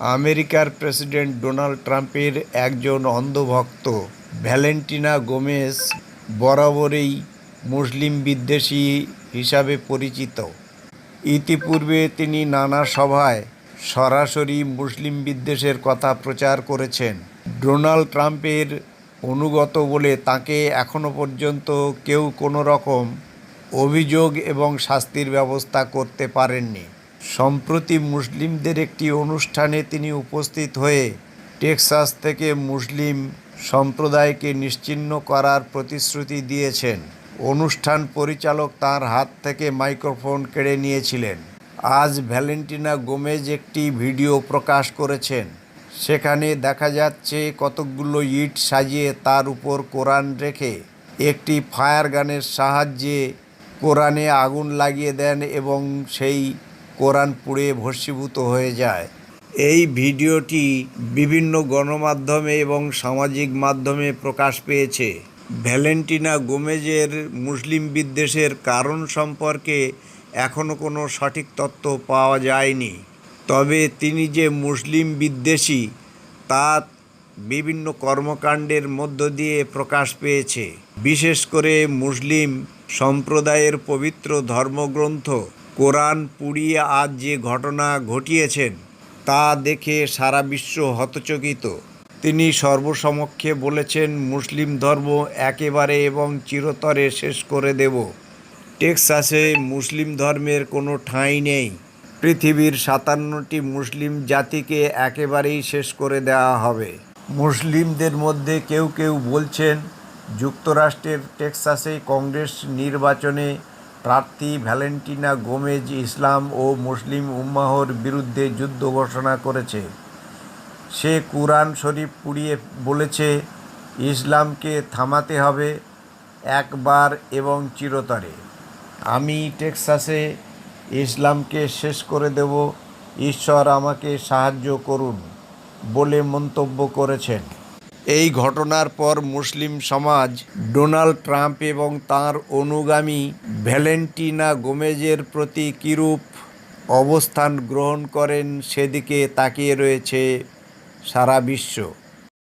আমেরিকার president Donald ট্রাম্পের একজন অন্ধভক্ত, ভ্যালেন্টিনা গোমেজ, বরাবরই মুসলিম বিদ্বেষী হিসাবে পরিচিত। ইতিপূর্বে তিনি নানা সভায় সরাসরি মুসলিম বিদ্বেষের কথা প্রচার করেছেন। ডোনাল্ড ট্রাম্পের অনুগত বলে তাকে এখনও পর্যন্ত কেউ কোনো রকম অভিযোগ এবং শাস্তির ব্যবস্থা করতে পারেননি। সম্প্রতি মুসলিমদের একটি অনুষ্ঠানে তিনি উপস্থিত হয়ে টেক্সাস থেকে মুসলিম সম্প্রদায়কে নিশ্চিহ্ন করার প্রতিশ্রুতি দিয়েছেন। অনুষ্ঠান পরিচালক তার হাত থেকে মাইক্রোফোন কেড়ে নিয়েছিলেন। আজ ভ্যালেন্টিনা গোমেজ একটি ভিডিও প্রকাশ করেছেন। সেখানে দেখা যাচ্ছে কতকগুলো ইট সাজিয়ে তার উপর কোরআন রেখে একটি ফায়ার গানের সাহায্যে কোরআনে আগুন লাগিয়ে দেন এবং সেই কোরআন পুড়ে ভস্মীভূত হয়ে যায়। এই ভিডিওটি বিভিন্ন গণমাধ্যমে এবং সামাজিক মাধ্যমে প্রকাশ পেয়েছে। ভ্যালেন্টিনা গোমেজের মুসলিম বিদ্বেষের কারণ সম্পর্কে এখনও কোনো সঠিক তথ্য পাওয়া যায়নি। তবে তিনি যে মুসলিম বিদ্বেষী, তা বিভিন্ন কর্মকাণ্ডের মধ্য দিয়ে প্রকাশ পেয়েছে। বিশেষ করে মুসলিম সম্প্রদায়ের পবিত্র ধর্মগ্রন্থ কোরআন পুড়িয়ে আজ যে ঘটনা ঘটিয়েছেন, তা দেখে সারা বিশ্ব হতচকিত। তিনি সর্বসমক্ষে বলেছেন, মুসলিম ধর্ম একেবারে এবং চিরতরে শেষ করে দেব। টেক্সাসে মুসলিম ধর্মের কোনো ঠাঁই নেই। পৃথিবীর সাতান্নটি মুসলিম জাতিকে একেবারেই শেষ করে দেওয়া হবে। মুসলিমদের মধ্যে কেউ কেউ বলছেন, যুক্তরাষ্ট্রের টেক্সাসে কংগ্রেস নির্বাচনে প্রার্থী ভ্যালেন্টিনা গোমেজ ইসলাম ও মুসলিম উম্মাহর বিরুদ্ধে যুদ্ধ ঘোষণা করেছে। সে কুরআন শরীফ পুড়িয়ে বলেছে, ইসলামকে থামাতে হবে একবার এবং চিরতরে। আমি টেক্সাসে ইসলামকে শেষ করে দেব। ঈশ্বর আমাকে সাহায্য করুন বলে মন্তব্য করেছেন। এই ঘটনার পর মুসলিম সমাজ ডোনাল্ড ট্রাম্প এবং তার অনুগামী ভ্যালেন্টিনা গোমেজের প্রতি কিরূপ অবস্থান গ্রহণ করেন সেদিকে তাকিয়ে রয়েছে সারা বিশ্ব।